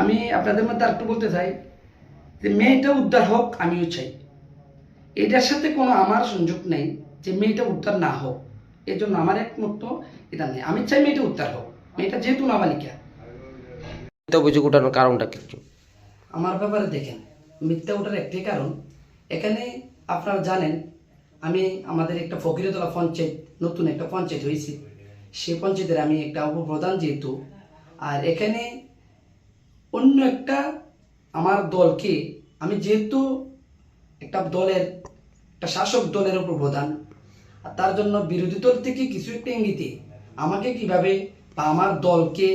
আমি আপনাদের মধ্যে আরেকটু বলতে চাই যে মেয়েটা উদ্ধার হোক আমিও চাই। এটার সাথে কোনো আমার সংযোগ নেই যে মেয়েটা উদ্ধার না হোক। এর জন্য আমার একমাত্র এটা নেই। আমি চাই মেয়েটা উদ্ধার হোক। মেয়েটা যেহেতু নাবালিকা। মিথ্যা অভিযোগ ওঠানোর কারণটা কিছু আমার ব্যাপারে দেখেন মিথ্যা ওঠার একটাই কারণ। এখানে আপনারা জানেন আমি আমাদের একটা ফকিরতলা পঞ্চায়েত নতুন একটা পঞ্চায়েত হয়েছে। সেই পঞ্চায়েতের আমি একটা উপপ্রধান যেহেতু। আর এখানে অন্য একটা আমার দলকে আমি যেহেতু একটা দলের, একটা শাসক দলের উপর প্রধান, আর তার জন্য বিরোধী দল থেকে কিছু একটা ইঙ্গিতে আমাকে কীভাবে বা আমার দলকে,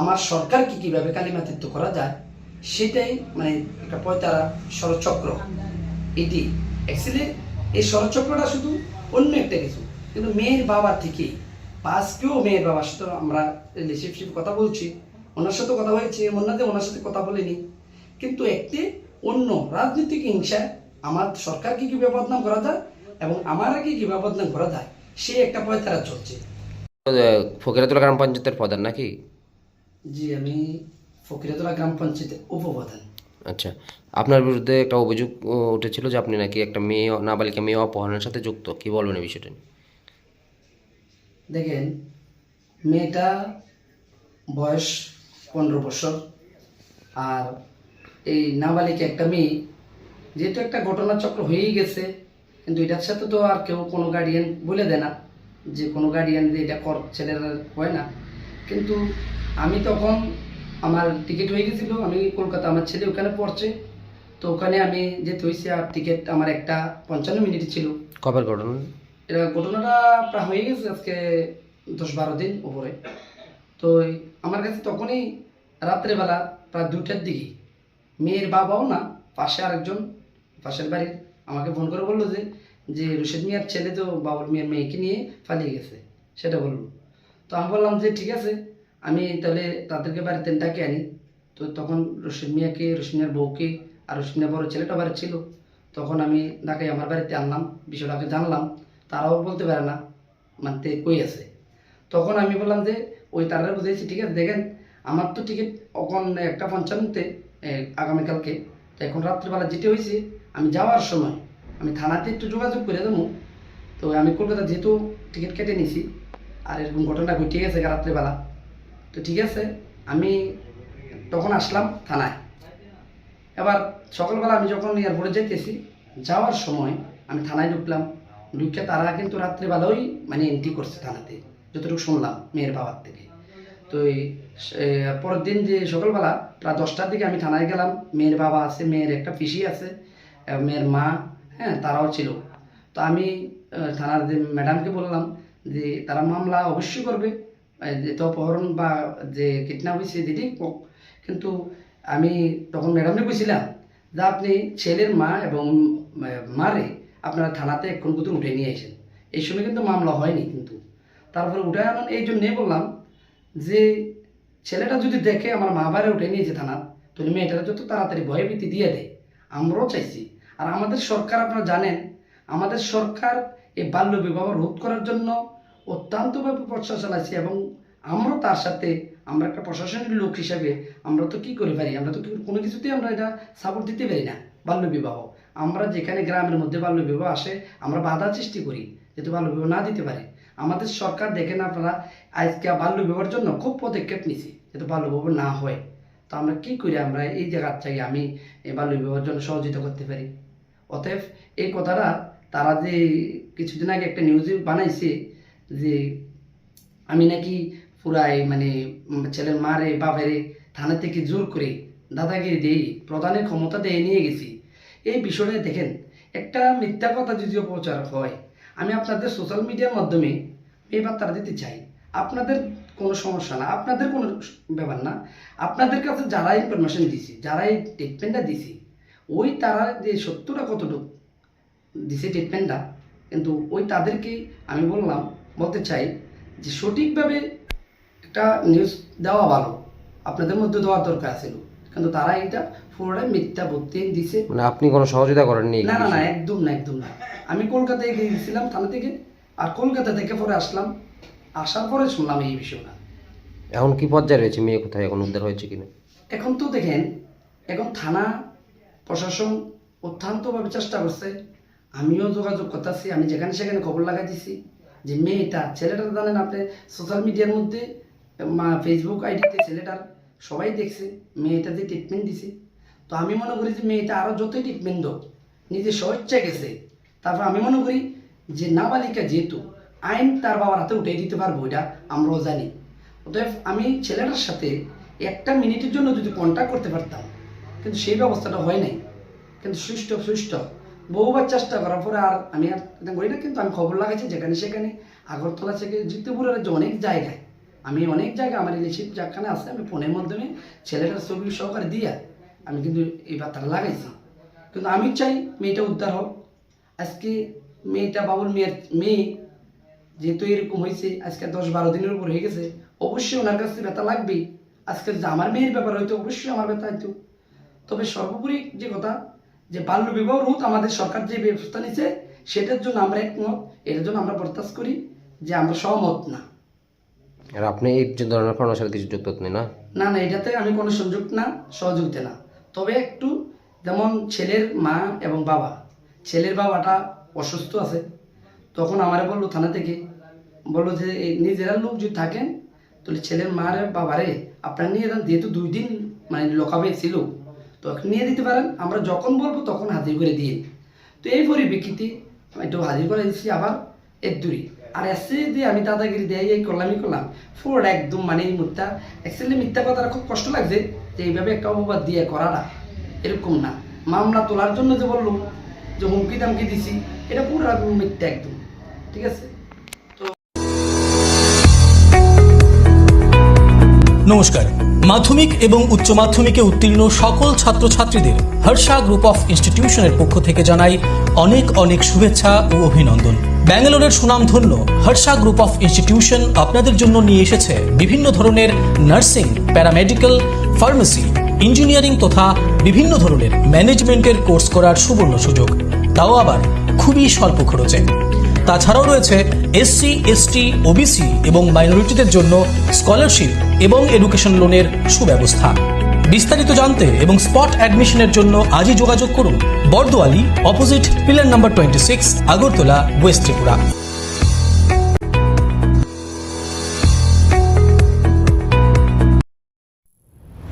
আমার সরকারকে কীভাবে কালিমাতিত্ব করা যায়, সেটাই মানে একটা পয়তারা ষড়চক্র এটি অ্যাকচুয়ালি এই ষড়চক্রটা শুধু অন্য একটা কিছু, কিন্তু মেয়ের বাবার থেকে বা আজকেও মেয়ের বাবার সাথে আমরা রিলেশনশিপ কথা বলছি। ওনার সাথে কথা হয়েছে এমন না যে ওনার সাথে কথা বলিনি। কিন্তু একটি অন্য রাজনৈতিক হিংসা আমার সরকারকে কীভাবে বদনাম করা যায় এবং আমারকে কীভাবে বদনাম করা যায় সে একটা পয় তারা চলছে। ফকিরাতুলা গ্রাম পঞ্চায়েতের প্রধান নাকি? জি আমি ফকিরাতলা গ্রাম পঞ্চায়েতের উপপ্রধান। আচ্ছা আপনার বিরুদ্ধে একটা অভিযোগ উঠেছিল যে আপনি নাকি একটা মেয়ে নাবালিকা মেয়ে অপহরণের সাথে যুক্ত। কি বলবেন এই বিষয়টা নিয়ে? দেখেন মেয়েটা বয়স পনেরো বছর। আর এই নাবালিকা একটা মেয়ে যেহেতু একটা ঘটনাচক্র হয়েই গেছে কিন্তু এটার সাথে তো আর কেউ কোনো গার্ডিয়ান বলে দেয় না যে কোনো গার্ডিয়ান যে এটা কর ছেলেরা হয় না। কিন্তু আমি তখন আমার টিকিট হয়ে গেছিল আমি কলকাতা আমার ছেলে ওখানে পড়ছে। তো ওখানে আমি যেতে হয়েছি আর টিকিট আমার একটা পঞ্চান্ন মিনিট ছিল। কবের ঘটনা? এটা ঘটনাটা প্রায় হয়ে গেছে আজকে দশ বারো দিন উপরে। তো আমার কাছে তখনই রাত্রেবেলা প্রায় দুটার দিকে মেয়ের বাবাও না, পাশে আরেকজন পাশের বাড়ির আমাকে ফোন করে বলল যে যে রশিদ মিয়ার ছেলে তো বাবুল মিয়ার মেয়েকে নিয়ে পালিয়ে গেছে, সেটা বলল। তো আমি বললাম যে ঠিক আছে, আমি তাহলে তাদেরকে বাড়িতে ডাকে আনি। তো তখন রশিদ মিয়াকে, রশিদ মিয়ার বউকে আর রশিদ মিয়ার বড় ছেলেটা বাড়ি ছিল। তখন আমি ডাকে আমার বাড়িতে আনলাম বিষয়টাকে জানলাম, তারাও বলতে পারে না, মানতে কই আছে। তখন আমি বললাম যে ওই তারা বুঝেছি ঠিক আছে দেখেন। আমার তো টিকিট এখন একটা পঞ্চান্নতে আগামীকালকে। তো এখন রাত্রিবেলা যেতে হয়েছে আমি যাওয়ার সময়। আমি থানাতে একটু যোগাযোগ করে দেবো। তো আমি কলকাতা যেহেতু টিকিট কেটে নিছি, আর এরকম ঘটনা ঘটে গেছে রাত্রিবেলা। তো ঠিক আছে, আমি তখন আসলাম থানায়। এবার সকালবেলা আমি যখন এয়ারপোর্টে যাইতেছি, যাওয়ার সময় আমি থানায় ঢুকলাম। ঢুকে তারা কিন্তু রাত্রিবেলাও মানে এন্ট্রি করছে থানাতে। যতটুকু শুনলাম মেয়ের বাবার থেকে। তো পরের দিন যে সকালবেলা প্রায় দশটার দিকে আমি থানায় গেলাম, মেয়ের বাবা আছে, মেয়ের একটা পিসি আছে মেয়ের মা হ্যাঁ তারাও ছিল। তো আমি থানার যে ম্যাডামকে বললাম যে, তারা মামলা অবশ্যই করবে তো অপহরণ বা যে কিডন্যাপ হয়েছে দিদি। কিন্তু আমি তখন ম্যাডামকে বুঝছিলাম যে, আপনি ছেলের মা এবং মারে আপনারা থানাতে এখন কিন্তু উঠে নিয়ে এসেন এই সময় কিন্তু মামলা হয়নি কিন্তু। তারপরে উঠে এমন এই জন্যই বললাম যে, ছেলেটা যদি দেখে আমার মা বাড়ি উঠে নিয়ে নিয়েছে থানা তাহলে মেয়েটারা যত তাড়াতাড়ি ভয়ভীতি দিয়ে দেয় আমরাও চাইছি। আর আমাদের সরকার আপনারা জানেন, আমাদের সরকার এই বাল্য বিবাহ রোধ করার জন্য অত্যন্তভাবে প্রচেষ্টা চালাইছে এবং আমরাও তার সাথে, আমরা একটা প্রশাসনিক লোক হিসাবে আমরা তো কি করে পারি? আমরা তো কোনো কিছুতেই আমরা এটা সাপোর্ট দিতে পারি না, বাল্য বিবাহ। আমরা যেখানে গ্রামের মধ্যে বাল্য বিবাহ আসে, আমরা বাধা সৃষ্টি করি, যাতে বাল্য বিবাহ না দিতে পারে। আমাদের সরকার দেখেন আপনারা, আজকে বাল্য বিবাহের জন্য খুব পদক্ষেপ নিছি যাতে বাল্য বিবাহ না হয়। তো আমরা কি করি আমরা এই জায়গার চাই আমি এই বাল্য বিবাহের জন্য সহযোগিতা করতে পারি? অতএব এই কথাটা তারা যে কিছুদিন আগে একটা নিউজ বানাইছে যে আমি নাকি পুরাই মানে ছেলের মারে বাবারে থানা থেকে জোর করে দাদাগিরি দেই প্রধানের ক্ষমতা দিয়ে নিয়ে গেছি। এই বিষয়টা দেখেন, একটা মিথ্যা কথা যদিও প্রচার হয় আমি আপনাদের সোশ্যাল মিডিয়ার মাধ্যমে এই বার্তাটা দিতে চাই। আপনাদের কোনো সমস্যা না, আপনাদের কোনো ব্যাপার না। আপনাদের কাছে যারা ইনফরমেশন দিছি, যারা এই ট্রিটমেন্টটা দিছি, ওই তারা যে সত্যটা কতটুকু দিছে ট্রিটমেন্টটা কিন্তু ওই তাদেরকে আমি বললাম, বলতে চাই যে সঠিকভাবে একটা নিউজ দেওয়া ভালো। আপনাদের মধ্যে দেওয়ার দরকার ছিল কিন্তু তারা এটা পুরোটাই মিথ্যা ভর্তি দিছে। মানে আপনি কোনো সহযোগিতা করেননি না না না একদম না একদম না। আমি কলকাতায় গিয়েছিলাম থানা থেকে আর কলকাতা থেকে পরে আসলাম। আসার পরে শুনলাম এই বিষয়টা। এখন কি পর্যায়ে রয়েছে? মেয়ে কোথায়? এখন উদ্ধার হয়েছে কিনা? এখন তো দেখেন এখন থানা প্রশাসন অত্যন্তভাবে চেষ্টা করছে। আমিও যোগাযোগ করতেছি আমি যেখানে সেখানে খবর লাগাই দিছি যে মেয়েটা ছেলেটা জানেন আপনি সোশ্যাল মিডিয়ার মধ্যে মা ফেসবুক আইডিতে ছেলেটার সবাই দেখছে, মেয়েটা যে ট্রিটমেন্ট দিছে। তো আমি মনে করি যে মেয়েটা আরও যতই ট্রিটমেন্ট হোক নিজে স্বেচ্ছায় গেছে। তারপর আমি মনে করি যে নাবালিকা যেহেতু, আইন তার বাবার হাতে উঠে দিতে পারব, এটা আমরাও জানি। অতএব আমি ছেলেটার সাথে একটা মিনিটের জন্য যদি কন্ট্যাক্ট করতে পারতাম, কিন্তু সেই ব্যবস্থাটা হয় নাই। কিন্তু সুষ্ঠ সুষ্ঠ। বহুবার চেষ্টা করার পরে আর আমি আর করি না, কিন্তু আমি খবর লাগাইছি যেখানে সেখানে আগরতলা থেকে জিতুপুরের যে অনেক জায়গায় আমি অনেক জায়গায় আমার রিলেশিপ যেখানে আছে, আমি ফোনের মাধ্যমে ছেলেটার ছবি সহকারে দিয়া আমি কিন্তু এই বার্তাটা লাগাইছি। কিন্তু আমি চাই মেয়েটা উদ্ধার হোক। আজকে মেয়েটা বাবুর মেয়ের মেয়ে যেহেতু এরকম হয়েছে, আজকে দশ বারো দিনের উপর হয়ে গেছে, অবশ্যই ওনার কাছে ব্যথা লাগবেই। আজকে যে আমার মেয়ের ব্যাপার হয়তো অবশ্যই আমার ব্যথা হইতো। তবে সর্বোপরি যে কথা, যে বাল্য বিবাহ রোধ আমাদের সরকার যে ব্যবস্থা নিছে, সেটার জন্য আমরা একমত, এটার জন্য আমরা প্রত্যাশ করি যে আমরা সহমত না। আর আপনি এই ধরনের ঘটনার সাথে কিছু যুক্ত নেই না? না না, এটাতে আমি কোনো সংযোগ না সহযোগ সহযোগিতা না। তবে একটু যেমন ছেলের মা এবং বাবা, ছেলের বাবাটা অসুস্থ আছে, তখন আমারে বলল থানা থেকে, বলল যে, এই নিজেরা লোক যদি থাকেন, তাহলে ছেলের মা মার বাবারে আপনারা নিয়ে যান, যেহেতু দুই দিন মানে লোকাবে ছিল, তো নিয়ে দিতে পারেন, আমরা যখন বলব তখন হাজির করে দিয়ে তো এই পরিপ্রেক্ষিতে একটু হাজির করে দিচ্ছি আবার এর দূরে। আর এসে যে আমি দাদাগিরি দেয় এই করলাম করলাম। ফোর একদম মানে এই মুহূর্তে অ্যাকচুয়ালি মিথ্যা কথাটা খুব কষ্ট লাগছে যে এইভাবে একটা অপবাদ দিয়ে করাটা। এরকম না। মামলা তোলার জন্য যে বলল যে হুমকি দামকি দিছি, এটা পুরো মিথ্যা একদম। ঠিক আছে? নমস্কার। মাধ্যমিক এবং উচ্চ মাধ্যমিকে উত্তীর্ণ সকল ছাত্রছাত্রীদের হর্ষা গ্রুপ অফ ইনস্টিটিউশনের পক্ষ থেকে জানাই অনেক অনেক শুভেচ্ছা ও অভিনন্দন। ব্যাঙ্গালোরের সুনামধন্য হর্ষা গ্রুপ অফ ইনস্টিটিউশন আপনাদের জন্য নিয়ে এসেছে বিভিন্ন ধরনের নার্সিং, প্যারামেডিক্যাল, ফার্মেসি, ইঞ্জিনিয়ারিং তথা বিভিন্ন ধরনের ম্যানেজমেন্টের কোর্স করার সুবর্ণ সুযোগ। তাও আবার খুবই স্বল্প খরচে। তাছাড়াও রয়েছে এসসি, এসটি, ওবিসি এবং মাইনরিটিদের জন্য স্কলারশিপ এবং এডুকেশন লোনের সুব্যবস্থা। বিস্তারিত জানতে এবং স্পট অ্যাডমিশনের জন্য আজই যোগাযোগ করুন। Bordowali, opposite, pillar number twenty six Agartala, west Tripura.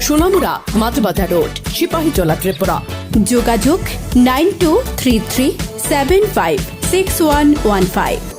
Sonamura Matbazar road Sepahijala Tripura. যোগাযোগ nine two three three seven five six one one five.